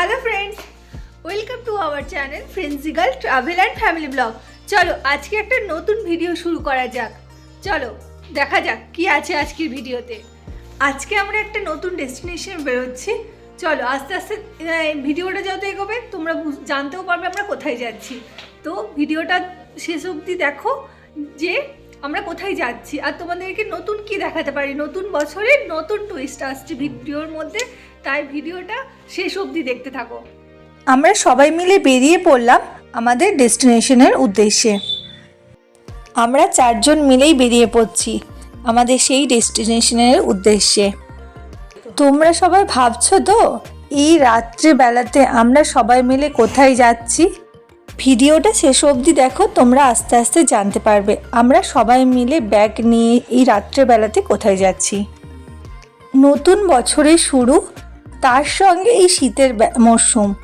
Hello friends welcome to our channel ফ্রেন্সিগাল travel and family blog চলো, আজকে একটা নতুন ভিডিও শুরু করা যাক। চলো, দেখা যাক কি আছে আজকের ভিডিওতে আজকে আমরা একটা নতুন ডেস্টিনেশন বেরোচ্ছি। চলো, আস্তে আস্তে ভিডিওটা যত এগোবে, তোমরা জানতেও পারবে আমরা কোথায় যাচ্ছি। তো ভিডিওটা শেষ অবধি দেখো যে আমরা কোথায় যাচ্ছি। আর তোমাদেরকে নতুন কি দেখাতে পারি? নতুন বছরে নতুন টুইস্ট আসছে ভিডিওর মধ্যে। তাই ভিডিওটা শেষ অবধি দেখতে থাকো। আমরা সবাই মিলে বেরিয়ে পড়লাম আমাদের ডেস্টিনেশনের উদ্দেশ্যে। আমরা চারজন মিলেই বেরিয়ে পড়ছি আমাদের সেই ডেস্টিনেশনের উদ্দেশ্যে। তোমরা সবাই ভাবছ তো, এই রাত্রেবেলাতে আমরা সবাই মিলে কোথায় যাচ্ছি? ভিডিওটা শেষ অবধি দেখো, তোমরা আস্তে আস্তে জানতে পারবে আমরা সবাই মিলে ব্যাগ নিয়ে এই রাত্রেবেলাতে কোথায় যাচ্ছি। নতুন বছরের শুরু তার সঙ্গে এই শীতের মরশুম।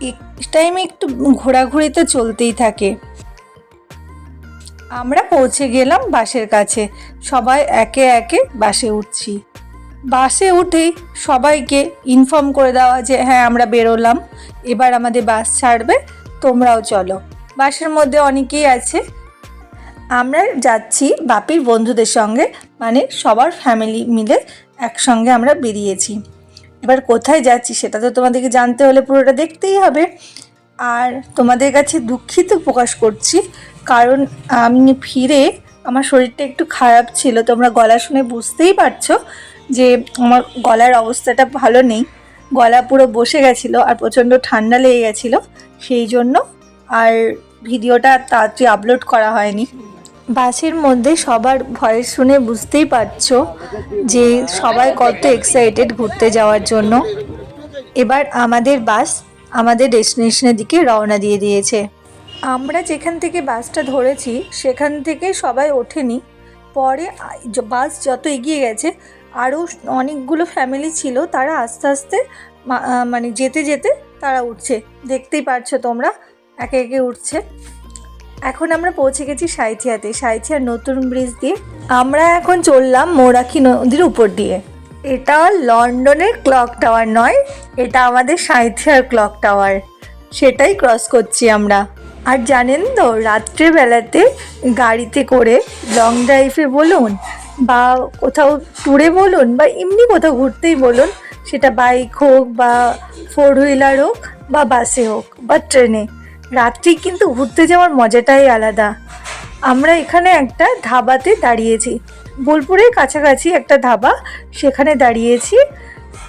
এই টাইমে একটু ঘোরাঘুরি তো চলতেই থাকে। আমরা পৌঁছে গেলাম বাসের কাছে। সবাই একে একে বাসে উঠছি। বাসে উঠেই সবাইকে ইনফর্ম করে দেওয়া যে হ্যাঁ আমরা বেরোলাম। এবার আমাদের বাস ছাড়বে। তোমরাও চলো। বাসের মধ্যে অনেকেই আছে। আমরা যাচ্ছি বাপির বন্ধুদের সঙ্গে। মানে সবার ফ্যামিলি মিলে একসঙ্গে আমরা বেরিয়েছি। এবার কোথায় যাচ্ছি সেটা তো তোমাদেরকে জানতে হলে পুরোটা দেখতেই হবে। আর তোমাদের কাছে দুঃখিত প্রকাশ করছি, কারণ আমি ফিরে আমার শরীরটা একটু খারাপ ছিল, তোমরা গলা শুনে বুঝতেই পারছ যে আমার গলার অবস্থাটা ভালো নেই। গলা পুরো বসে গেছিল আর প্রচণ্ড ঠান্ডা লেগে গেছিল, সেই জন্য আর ভিডিওটা তাড়াতাড়ি আপলোড করা হয়নি। বাসের মধ্যে সবার ভয়েস শুনে বুঝতেই পারছ যে সবাই কত এক্সাইটেড ঘুরতে যাওয়ার জন্য। এবার আমাদের বাস আমাদের ডেস্টিনেশনের দিকে রওনা দিয়ে দিয়েছে। আমরা যেখান থেকে বাসটা ধরেছি, সেখান থেকে সবাই ওঠেনি। পরে বাস যত এগিয়ে গেছে, আরও অনেকগুলো ফ্যামিলি ছিল, তারা আস্তে আস্তে মানে যেতে যেতে তারা উঠছে। দেখতেই পারছ তোমরা, একে একে উঠছে। এখন আমরা পৌঁছে গেছি সাঁইথিয়াতে, সাঁইথিয়ার নতুন ব্রিজ দিয়ে। আমরা এখন চললাম মৌরাখী নদীর উপর দিয়ে। এটা লন্ডনের ক্লক টাওয়ার নয়, এটা আমাদের সাঁইথিয়ার ক্লক টাওয়ার সেটাই ক্রস করছি আমরা। আর জানেন তো, রাত্রেবেলাতে গাড়িতে করে লং ড্রাইভে বলুন বা কোথাও ট্যুরে বলুন বা এমনি কোথাও ঘুরতেই বলুন, সেটা বাইক হোক বা ফোর হুইলার হোক বা বাসে হোক বা ট্রেনে রাত্রি কিন্তু ঘুরতে যাওয়ার মজাটাই আলাদা। আমরা এখানে একটা ধাবাতে দাঁড়িয়েছি। বোলপুরের কাছাকাছি একটা ধাবা, সেখানে দাঁড়িয়েছি।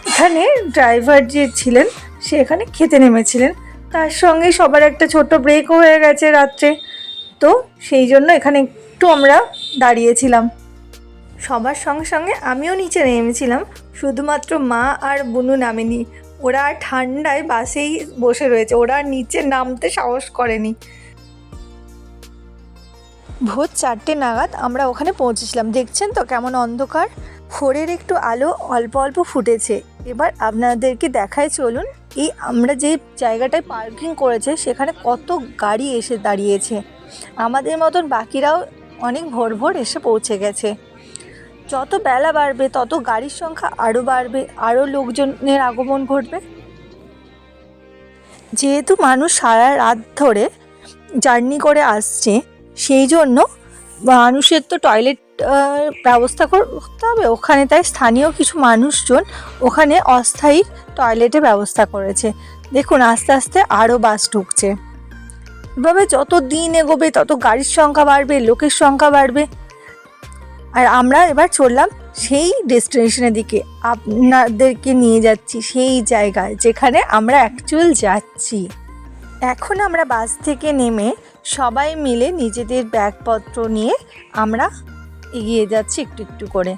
এখানে ড্রাইভার যে ছিলেন, সে এখানে খেতে নেমেছিলেন। তার সঙ্গে সবার একটা ছোট ব্রেকও হয়ে গেছে রাত্রে। তো সেই জন্য এখানে একটু আমরা দাঁড়িয়েছিলাম। সবার সঙ্গে সঙ্গে আমিও নিচে নেমেছিলাম। শুধুমাত্র মা আর বুনু নামেনি। ওরা ঠান্ডায় বাসেই বসে রয়েছে। ওরা নিচে নামতে সাহস করেনি। ভোর চারটে নাগাদ আমরা ওখানে পৌঁছেছিলাম। দেখছেন তো কেমন অন্ধকার? ভোরের একটু আলো অল্প অল্প ফুটেছে। এবার আপনাদেরকে দেখায় চলুন, এই আমরা যে জায়গাটায় পার্কিং করেছে, সেখানে কত গাড়ি এসে দাঁড়িয়েছে। আমাদের মতন বাকিরাও অনেক ভোর ভোর এসে পৌঁছে গেছে। যত বেলা বাড়বে, তত গাড়ির সংখ্যা আরও বাড়বে আরও লোকজনের আগমন ঘটবে। যেহেতু মানুষ সারা রাত ধরে জার্নি করে আসছে, সেই জন্য মানুষের তো টয়লেট ব্যবস্থা করতে হবে। ওখানে তাই স্থানীয় কিছু মানুষজন ওখানে অস্থায়ী টয়লেটের ব্যবস্থা করেছে। দেখুন, আস্তে আস্তে আরও বাস ঢুকছে। এভাবে যত দিন এগোবে, তত গাড়ির সংখ্যা বাড়বে, লোকের সংখ্যা বাড়বে। আর আমরা এবার চললাম সেই ডেস্টিনেশনের দিকে। আপনাদেরকে নিয়ে যাচ্ছি সেই জায়গায় যেখানে আমরা অ্যাকচুয়াল যাচ্ছি। এখন আমরা বাস থেকে নেমে সবাই মিলে নিজেদের ব্যাগপত্র নিয়ে আমরা এগিয়ে যাচ্ছি একটু একটু করে।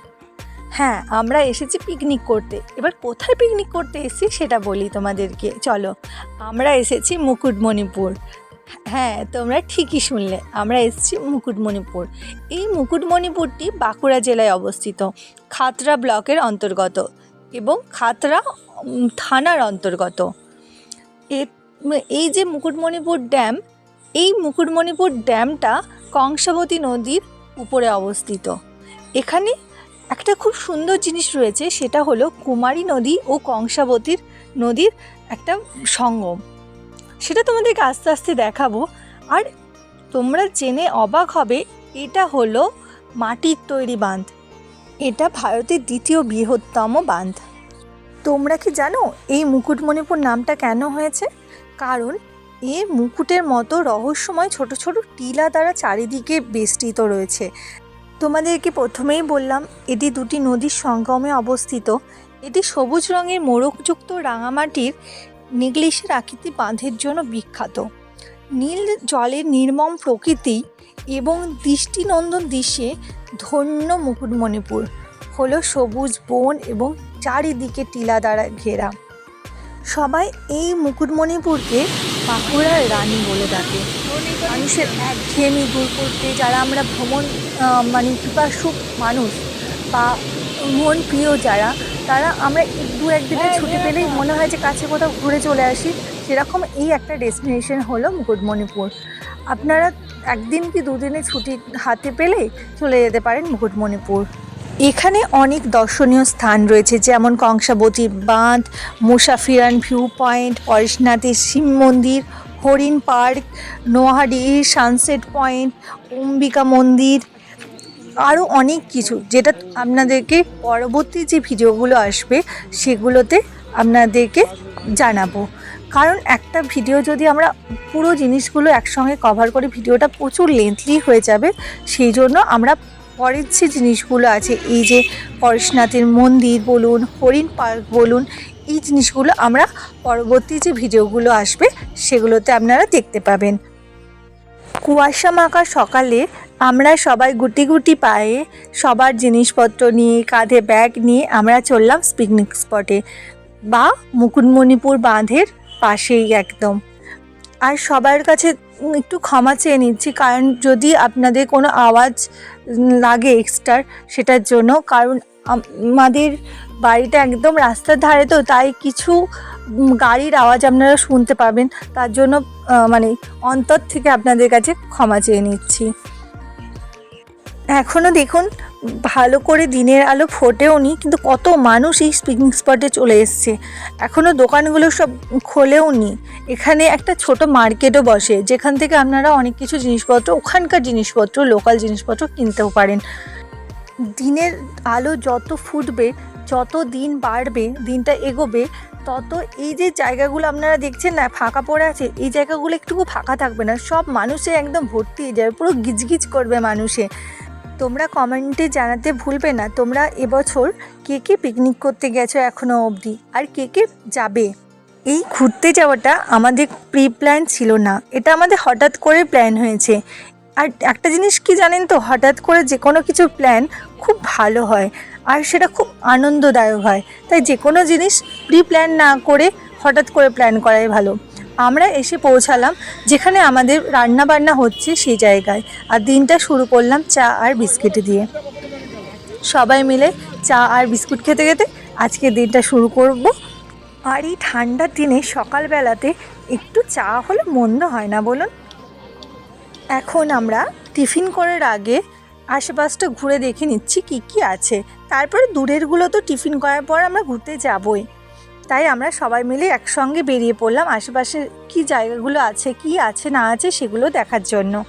হ্যাঁ আমরা এসেছি পিকনিক করতে। এবার কোথায় পিকনিক করতে এসেছি সেটা বলি তোমাদেরকে। চলো, আমরা এসেছি মুকুটমণিপুর। হ্যাঁ তোমরা ঠিকই শুনলে। আমরা এসেছি মুকুটমণিপুর। এই মুকুটমণিপুরটি বাঁকুড়া জেলায় অবস্থিত। খাতড়া ব্লকের অন্তর্গত এবং উম, থানার অন্তর্গত। এই যে মুকুটমণিপুর ড্যাম এই মুকুটমণিপুর ড্যামটা কংসাবতী নদীর উপরে অবস্থিত। এখানে একটা খুব সুন্দর জিনিস রয়েছে সেটা হলো কুমারী নদী ও কংসাবতীর নদীর একটা সঙ্গম। সেটা তোমাদেরকে আস্তে আস্তে দেখাবো। আর তোমরা জেনে অবাক হবে, এটা হলো মাটির তৈরি বাঁধ। এটা ভারতের দ্বিতীয় বৃহত্তম বাঁধ। তোমরা কি জানো এই মুকুটমণিপুর নামটা কেন হয়েছে? কারণ এ মুকুটের মতো রহস্যময় ছোট ছোট টিলা দ্বারা চারিদিকে বেষ্টিত রয়েছে। তোমাদেরকে প্রথমেই বললাম, এটি দুটি নদীর সঙ্গমে অবস্থিত। এটি সবুজ রঙের মোড়কযুক্ত রাঙামাটির নিগলিশের আকৃতি বাঁধের জন্য বিখ্যাত। নীল জলের নির্মম প্রকৃতি এবং দৃষ্টিনন্দন দৃশ্যে ধন্য মুকুটমণিপুর। হলো সবুজ বন এবং চারিদিকে টিলা দ্বারা ঘেরা। সবাই এই মুকুটমণিপুরকে বাঁকুড়ার রানী বলে ডাকে। মানুষের একঘেয়েমি দূর করতে যারা আমরা ভ্রমণ মানে পিপাসু মানুষ বা মন প্রিয় যারা তারা আমরা এক- দু একদিনের ছুটি পেলেই মনে হয় যে কাছে কোথাও ঘুরে চলে আসি। সেরকম এই একটা ডেস্টিনেশন হলো মুকুটমণিপুর। আপনারা একদিন কি দুদিনে ছুটি হাতে পেলে চলে যেতে পারেন মুকুটমণিপুর। এখানে অনেক দর্শনীয় স্থান রয়েছে যেমন কংসাবতী বাঁধ মুসাফিরান ভিউ পয়েন্ট পরেশনাথের শিব মন্দির হরিণ পার্ক নোয়াহাটির সানসেট পয়েন্ট অম্বিকা মন্দির আরও অনেক কিছু যেটা আপনাদেরকে পরবর্তী যে ভিডিওগুলো আসবে, সেগুলোতে আপনাদেরকে জানাব। কারণ একটা ভিডিও যদি আমরা পুরো জিনিসগুলো একসঙ্গে কভার করে ভিডিওটা প্রচুর লেন্থলি হয়ে যাবে, সেই জন্য আমরা পরের যে জিনিসগুলো আছে, এই যে পরেশনাথের মন্দির বলুন, হরিণ পার্ক বলুন, এই জিনিসগুলো আমরা পরবর্তী যে ভিডিওগুলো আসবে, সেগুলোতে আপনারা দেখতে পাবেন। কুয়াশা মাখা সকালে আমরা সবাই গুটি গুটি পায়ে সবার জিনিসপত্র নিয়ে, কাঁধে ব্যাগ নিয়ে আমরা চললাম পিকনিক স্পটে বা মুকুটমণিপুর বাঁধের পাশেই একদম। আর সবার কাছে একটু ক্ষমা চেয়ে নিচ্ছি, কারণ যদি আপনাদের কোনো আওয়াজ লাগে এক্সট্রা সেটার জন্য, কারণ আমাদের বাড়িটা একদম রাস্তার ধারে তো, তাই কিছু গাড়ির আওয়াজ আপনারা শুনতে পাবেন। তার জন্য মানে অন্তর থেকে আপনাদের কাছে ক্ষমা চেয়ে নিচ্ছি। এখনও দেখুন, ভালো করে দিনের আলো ফোটেও নি, কিন্তু কত মানুষ এই পিকনিক স্পটে চলে এসছে। এখনও দোকানগুলো সব খোলেও নি। এখানে একটা ছোট মার্কেটও বসে, যেখান থেকে আপনারা অনেক কিছু জিনিসপত্র, ওখানকার জিনিসপত্র লোকাল জিনিসপত্র কিনতেও পারেন। দিনের আলো যত ফুটবে, যত দিন বাড়বে, দিনটা এগোবে, তত এই যে জায়গাগুলো আপনারা দেখছেন না, ফাঁকা পড়ে আছে, এই জায়গাগুলো একটুকু ফাঁকা থাকবে না। সব মানুষে একদম ভর্তি হয়ে যাবে, পুরো গিজগিজ করবে মানুষে। তোমরা কমেন্টে জানাতে ভুলবে না। তোমরা এবছর কে কে পিকনিক করতে গেছো এখনও অবধি? আর কে কে যাবে? এই ঘুরতে যাওয়াটা আমাদের প্রি প্ল্যান ছিল না। এটা আমাদের হঠাৎ করে প্ল্যান হয়েছে। আর একটা জিনিস কি জানেন তো? হঠাৎ করে যে কোনো কিছু প্ল্যান খুব ভালো হয়। আর সেটা খুব আনন্দদায়ক হয়। তাই যে কোনো জিনিস প্রি প্ল্যান না করে হঠাৎ করে প্ল্যান করাই ভালো। আমরা এসে পৌঁছালাম, যেখানে আমাদের রান্না বান্না হচ্ছে সেই জায়গায়। আর দিনটা শুরু করলাম চা আর বিস্কিট দিয়ে। সবাই মিলে চা আর বিস্কুট খেতে খেতে আজকে দিনটা শুরু করব। আর এই ঠান্ডার দিনে সকালবেলাতে একটু চা হলে মন্দ হয় না, বলুন? এখন আমরা টিফিন করার আগে আশেপাশটা ঘুরে দেখে নিচ্ছি কি কি আছে। তারপরে দূরেরগুলো তো টিফিন করার পর আমরা ঘুরতে যাবই। তাই আমরা সবাই মিলে একসঙ্গে বেরিয়ে পড়লাম আশেপাশে কি জায়গাগুলো আছে, কি আছে, না আছে সেগুলো দেখার জন্য।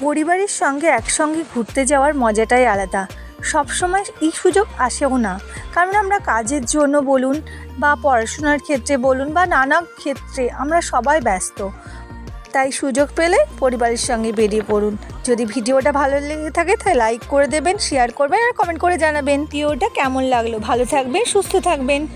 পরিবারের সঙ্গে একসঙ্গে ঘুরতে যাওয়ার মজাটাই আলাদা। সবসময় এই সুযোগ আসেও না। কারণ আমরা কাজের জন্য বলুন বা পড়াশোনার ক্ষেত্রে বলুন বা নানা ক্ষেত্রে আমরা সবাই ব্যস্ত। তাই সুযোগ পেলে পরিবারের সঙ্গে বেরিয়ে পড়ুন। যদি ভিডিওটা ভালো লেগে থাকে তাহলে লাইক করে দেবেন শেয়ার করবেন আর কমেন্ট করে জানাবেন। ভিডিওটা কেমন লাগল? ভালো থাকবেন, সুস্থ থাকবেন।